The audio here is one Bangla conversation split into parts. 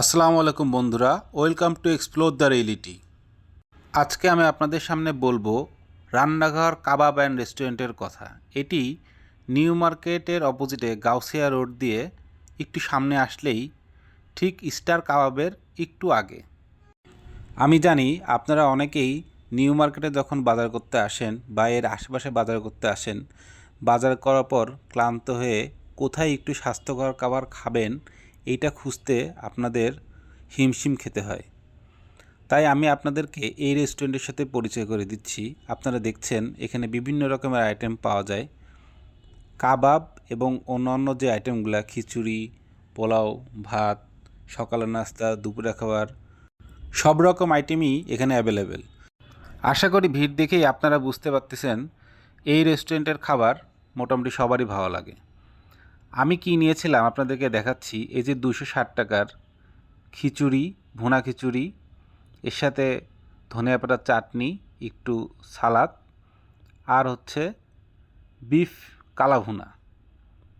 আসসালামু আলাইকুম বন্ধুরা, welcome to explore the reality. আজকে আমি আপনাদের সামনে বলব রান্নাঘর কাবাব অ্যান্ড রেস্টুরেন্টের কথা। এটি নিউ মার্কেটের অপোজিটে গাউসিয়া রোড দিয়ে একটু সামনে আসলেই ঠিক স্টার কাবাবের একটু আগে। আমি জানি আপনারা অনেকেই নিউ মার্কেটে যখন বাজার করতে আসেন বা এর আশেপাশে বাজার করতে আসেন, বাজার করার পর ক্লান্ত হয়ে কোথায় একটু স্বাস্থ্যকর খাবার খাবেন এইটা খুঁজতে আপনাদের হিমশিম খেতে হয়। তাই আমি আপনাদেরকে এই রেস্টুরেন্টের সাথে পরিচয় করে দিচ্ছি। আপনারা দেখছেন, এখানে বিভিন্ন রকমের আইটেম পাওয়া যায়। কাবাব এবং অন্যান্য যে আইটেমগুলো, খিচুড়ি, পোলাও, ভাত, সকালের নাস্তা দুপুরে খাবার, সব রকম আইটেমই এখানে অ্যাভেলেবেল। আশা করি ভিড় দেখেই আপনারা বুঝতে পারতেছেন, এই রেস্টুরেন্টের খাবার মোটামুটি সবারই ভালো লাগে। আমি কি নিয়েছিলাম আপনাদেরকে দেখাচ্ছি, এই যে দুশো ষাট টাকার খিচুড়ি, ভুনা খিচুড়ি, এর সাথে ধনিয়া পাতার চাটনি, একটু সালাদ, আর হচ্ছে বিফ কালা ভুনা,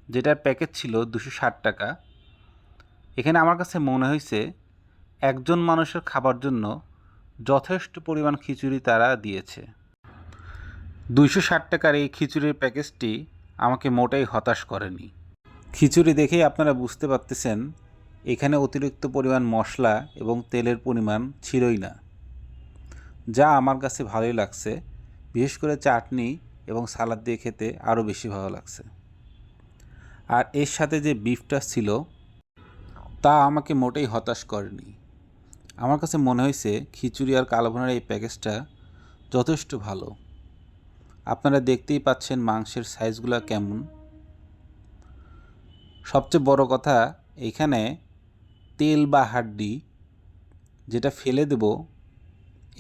যেটার প্যাকেজ ছিল দুশো ষাট টাকা। এখানে আমার কাছে মনে হয়েছে একজন মানুষের খাবার জন্য যথেষ্ট পরিমাণ খিচুড়ি তারা দিয়েছে। দুইশো ষাট টাকার এই খিচুড়ির প্যাকেজটি আমাকে মোটেই হতাশ করেনি। খিচুড়ি দেখেই আপনারা বুঝতে পারতেছেন, এখানে অতিরিক্ত পরিমাণ মশলা এবং তেলের পরিমাণ ছিলই না। যা আমার কাছে ভালোই লাগছে, বিশেষ করে চাটনি এবং সালাদ দিয়ে খেতে আরও বেশি ভালো লাগছে। আর এর সাথে যে বিফটা ছিল, তা আমাকে মোটেই হতাশ করেনি। আমার কাছে মনে হয়েছে খিচুড়ি আর কালো ভুনার এই প্যাকেজটা যথেষ্ট ভালো। আপনারা দেখতেই পাচ্ছেন মাংসের সাইজগুলো কেমন। সবচেয়ে বড় কথা এইখানে তেল বা হাড্ডি যেটা ফেলে দেব,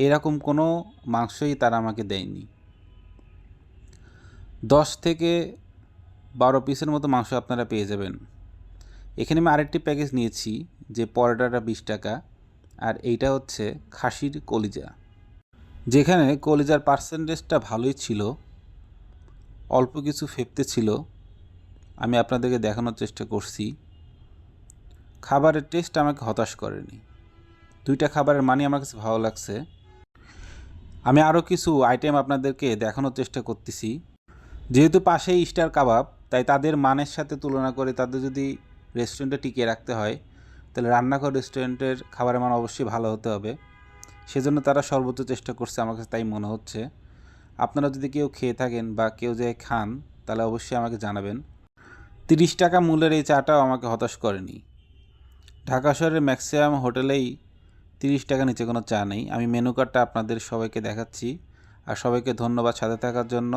এরকম কোনো মাংসই তারা আমাকে দেয়নি। দশ থেকে বারো পিসের মতো মাংস আপনারা পেয়ে যাবেন। এখানে আমি আরেকটি প্যাকেজ নিয়েছি, যে পরোটাটা বিশ টাকা, আর এইটা হচ্ছে খাসির কলিজা। যেখানে কলিজার পার্সেন্টেজটা ভালোই ছিল, অল্প কিছু ফেপতে ছিল আমি আপনাদেরকে দেখানোর চেষ্টা করছি। খাবারের টেস্ট আমাকে হতাশ করেনি। দুইটা খাবারের মানই আমার কাছে ভালো লাগছে। আমি আরও কিছু আইটেম আপনাদেরকে দেখানোর চেষ্টা করতেছি। যেহেতু পাশেই স্টার কাবাব, তাই তাদের মানের সাথে তুলনা করে তাদের যদি রেস্টুরেন্টে টিকিয়ে রাখতে হয়, তাহলে রান্নাঘর রেস্টুরেন্টের খাবারের মান অবশ্যই ভালো হতে হবে। সেজন্য তারা সর্বোচ্চ চেষ্টা করছে আমার কাছে তাই মনে হচ্ছে। আপনারা যদি কেউ খেয়ে থাকেন বা কেউ যে খান, তাহলে অবশ্যই আমাকে জানাবেন। তিরিশ টাকা মূল্যের এই চাটাও আমাকে হতাশ করেনি। ঢাকা শহরের ম্যাক্সিমাম হোটেলেই তিরিশ টাকা নিচে কোনো চা নেই। আমি মেনু কার্ডটা আপনাদের সবাইকে দেখাচ্ছি। আর সবাইকে ধন্যবাদ সাথে থাকার জন্য।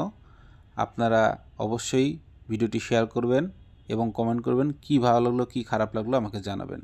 আপনারা অবশ্যই ভিডিওটি শেয়ার করবেন এবং কমেন্ট করবেন, কী ভালো লাগল, কী খারাপ লাগল আমাকে জানাবেন।